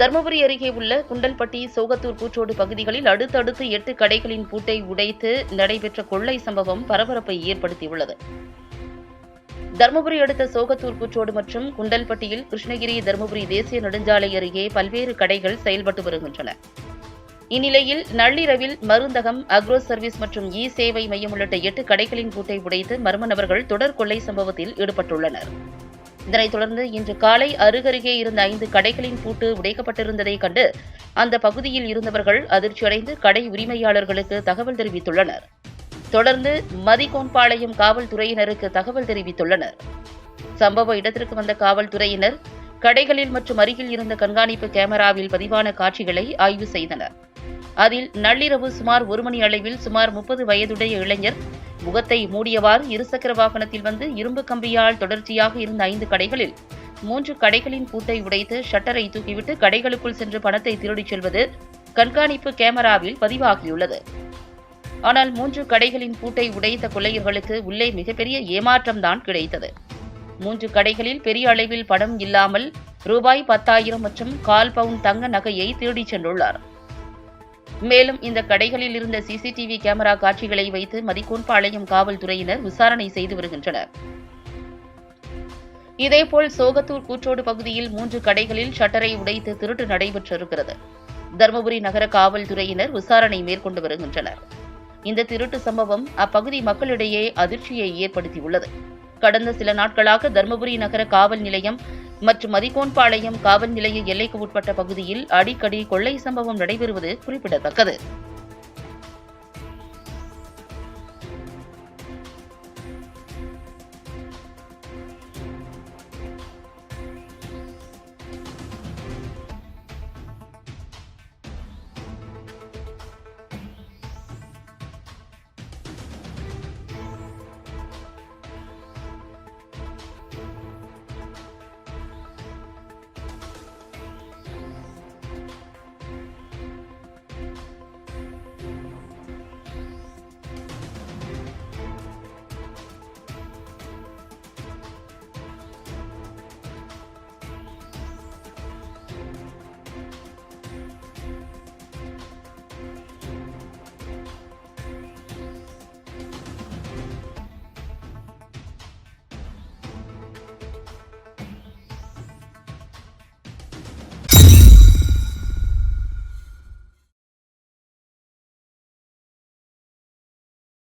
தருமபுரி அருகே உள்ள குண்டல்பட்டி சோகத்தூர் கூற்றோடு பகுதிகளில் அடுத்தடுத்து எட்டு கடைகளின் பூட்டை உடைத்து நடைபெற்ற கொள்ளை சம்பவம் பரபரப்பை ஏற்படுத்தியுள்ளது. தருமபுரி அடுத்த சோகத்தூர் கூற்றோடு மற்றும் குண்டல்பட்டியில் கிருஷ்ணகிரி தருமபுரி தேசிய நெடுஞ்சாலை அருகே பல்வேறு கடைகள் செயல்பட்டு வருகின்றன. இந்நிலையில் நள்ளிரவில் மருந்தகம் அக்ரோ சர்வீஸ் மற்றும் இ சேவை மையம் உள்ளிட்ட எட்டு கடைகளின் பூட்டை உடைத்து மர்ம நபர்கள் தொடர் கொள்ளை சம்பவத்தில் ஈடுபட்டுள்ளனர். இதனைத் தொடர்ந்து இன்று காலை அருகருகே இருந்த ஐந்து கடைகளின் பூட்டு உடைக்கப்பட்டிருந்ததைக் கண்டு அந்த பகுதியில் இருந்தவர்கள் அதிர்ச்சியடைந்து கடை உரிமையாளர்களுக்கு தகவல் தெரிவித்துள்ளனர். தொடர்ந்து மதிகோன்பாளையம் காவல்துறையினருக்கு தகவல் தெரிவித்துள்ளனர். சம்பவ இடத்திற்கு வந்த காவல்துறையினர் கடைகளில் மற்றும் அருகில் இருந்த கண்காணிப்பு கேமராவில் பதிவான காட்சிகளை ஆய்வு செய்தனர். அதில் நள்ளிரவு சுமார் ஒரு மணி அளவில் சுமார் முப்பது வயதுடைய இளைஞர் முகத்தை மூடியவாறு இருசக்கர வாகனத்தில் வந்து இரும்பு கம்பியால் தொடர்ச்சியாக இருந்த ஐந்து கடைகளில் மூன்று கடைகளின் பூட்டை உடைத்து ஷட்டரை தூக்கிவிட்டு கடைகளுக்குள் சென்று பணத்தை திருடிச் செல்வது கண்காணிப்பு கேமராவில் பதிவாகியுள்ளது. ஆனால் மூன்று கடைகளின் பூட்டை உடைத்த கொள்ளையர்களுக்கு உள்ளே மிகப்பெரிய ஏமாற்றம்தான் கிடைத்தது. மூன்று கடைகளில் பெரிய அளவில் பணம் இல்லாமல் ரூபாய் பத்தாயிரம் மற்றும் கால் பவுன் தங்க நகையை திருடிச் சென்றுள்ளார். மேலும் இந்த கடைகளில் இருந்த சிசிடிவி கேமரா காட்சிகளை வைத்து மதிக்கோன்பாளையம் காவல்துறையினர் விசாரணை செய்து வருகின்றனர். இதேபோல் சோகத்தூர் கூற்றோடு பகுதியில் மூன்று கடைகளில் ஷட்டரை உடைத்து திருட்டு நடைபெற்றிருக்கிறது. தருமபுரி நகர காவல்துறையினர் விசாரணை மேற்கொண்டு வருகின்றனர். இந்த திருட்டு சம்பவம் அப்பகுதி மக்களிடையே அதிர்ச்சியை ஏற்படுத்தியுள்ளது. கடந்த சில நாட்களாக தருமபுரி நகர காவல் நிலையம் மற்றும் மதிகோன்பாளையம் காவல் நிலைய எல்லைக்கு உட்பட்ட பகுதியில் அடிக்கடி கொள்ளை சம்பவம் நடைபெறுவது குறிப்பிடத்தக்கது.